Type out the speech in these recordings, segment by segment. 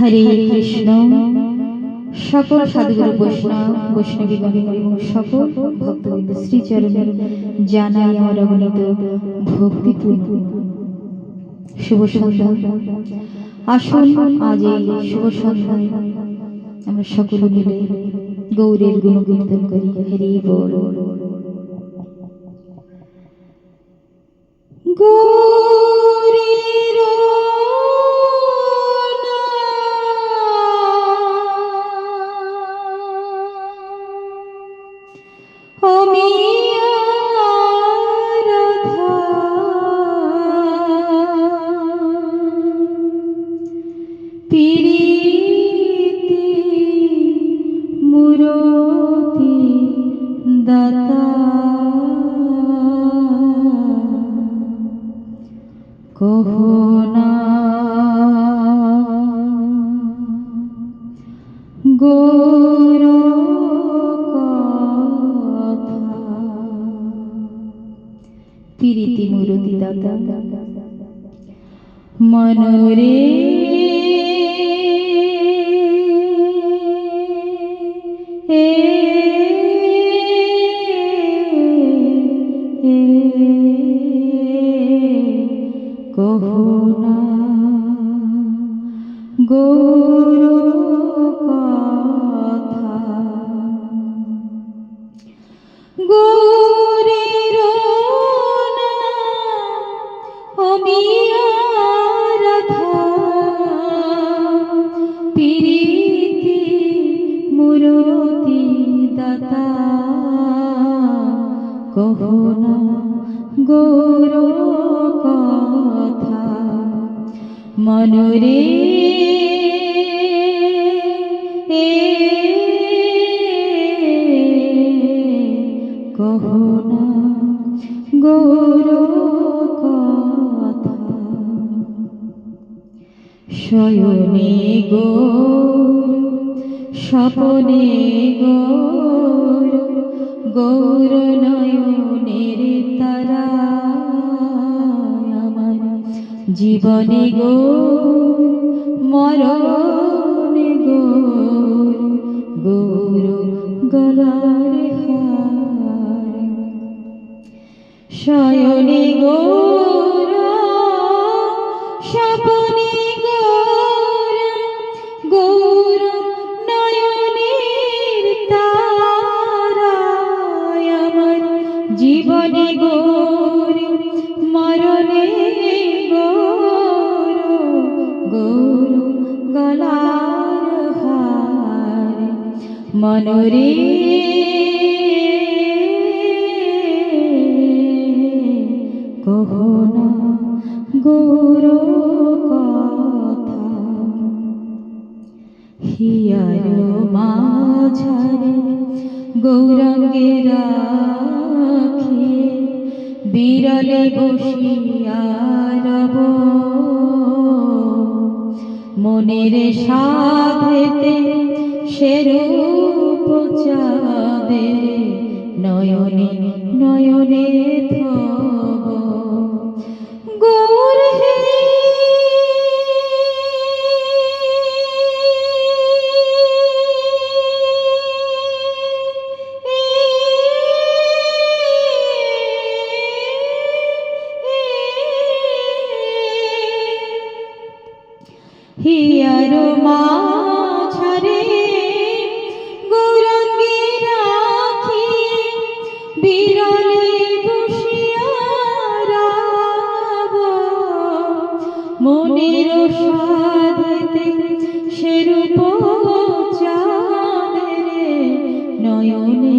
হরে কৃষ্ণ। সকল সাধুগুরু বৈষ্ণব বৈষ্ণবীগণ এবং সকল ভক্তবৃন্দ শ্রীচরণের জানাই আমার অগণিত ভক্তিপূর্ণ। শুভ সন্ধ্যা। আসুন আজ এই শুভ সন্ধ্যায় আমরা সকলে মিলে গৌরের গুণকীর্তন করি। হরি বল। গৌরীর পিরিতি মুরতি দাতা। কহনা গৌর প্রীতি মুরতি দাদা মনরে গৌর কথা মনরে কহনা গৌর কথা। শয়নে গৌর স্বপনে গৌর গৌর নয়নের তারা আমার জীবনে গো মরণে গো গৌর গলার হার। শয়নে গৌর মনরে কহনা গৌর কথা হিয়ার মাঝারে গৌরাঙ্গে রাখি বিরলে বসিয়া রব। মনের সাধেতে সেরূপ চাঁদের নয়নে নয়নে সাধেতে সেরূপ চাঁদরে নয়নে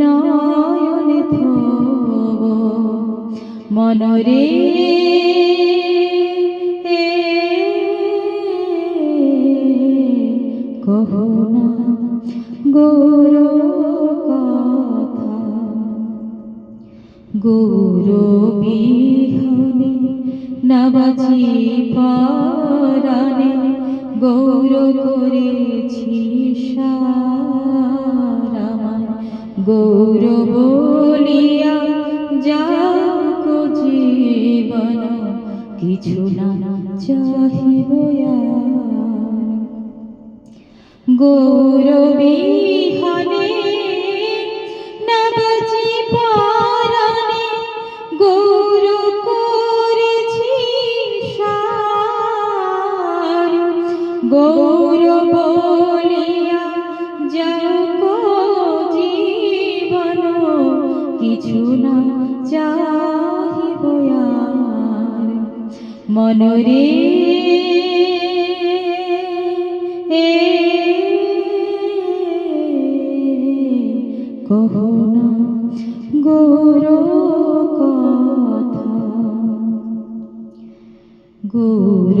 নয়নে থব। মনরে কহনা গৌর কথা। গৌর বিহনে নবাজি পারানে গৌর করেছি সারামান গৌর বলিয়া যাক জীবন কিছু না চাহিব আর। না চাহিব মনরে কহনা গৌর কথা। গৌর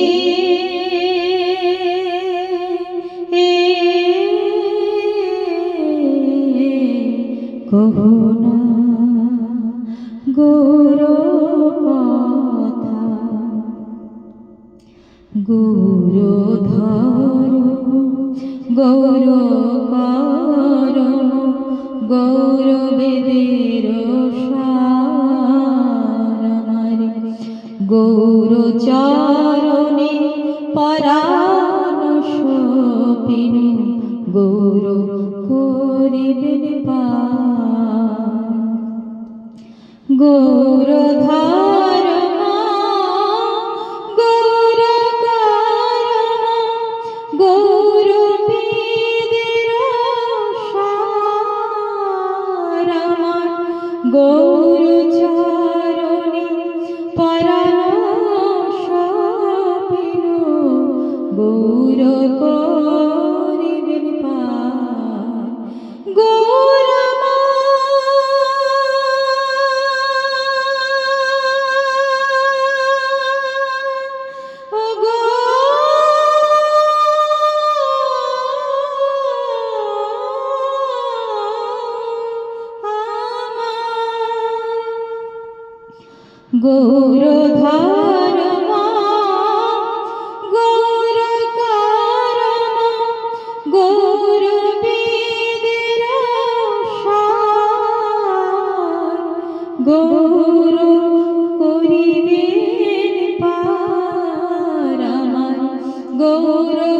গৌর ধর গৌর করম গৌর বেদের সার গৌর চরণে পরাণ গৌর করিবেন পার। গৌর গৌর ধর্ম গৌর গৌর গৌর করিবেন পার আমার গৌর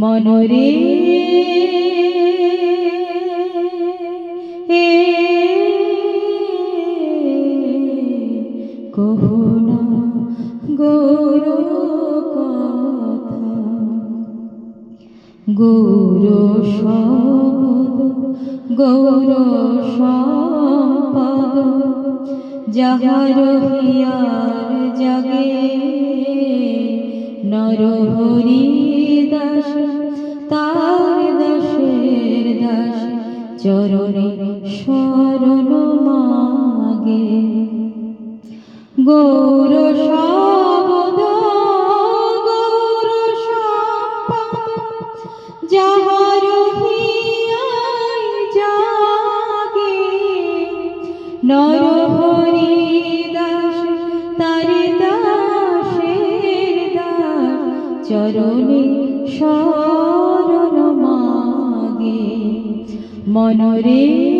মনরে কহনা গৌর কথা গৌর শবদ গৌর সম্পদ যাহার হিয়ার জাগে, নর হরি দাস তার দাসের দাস, চরণে শরণ মাগে। গৌর শবদ মনরে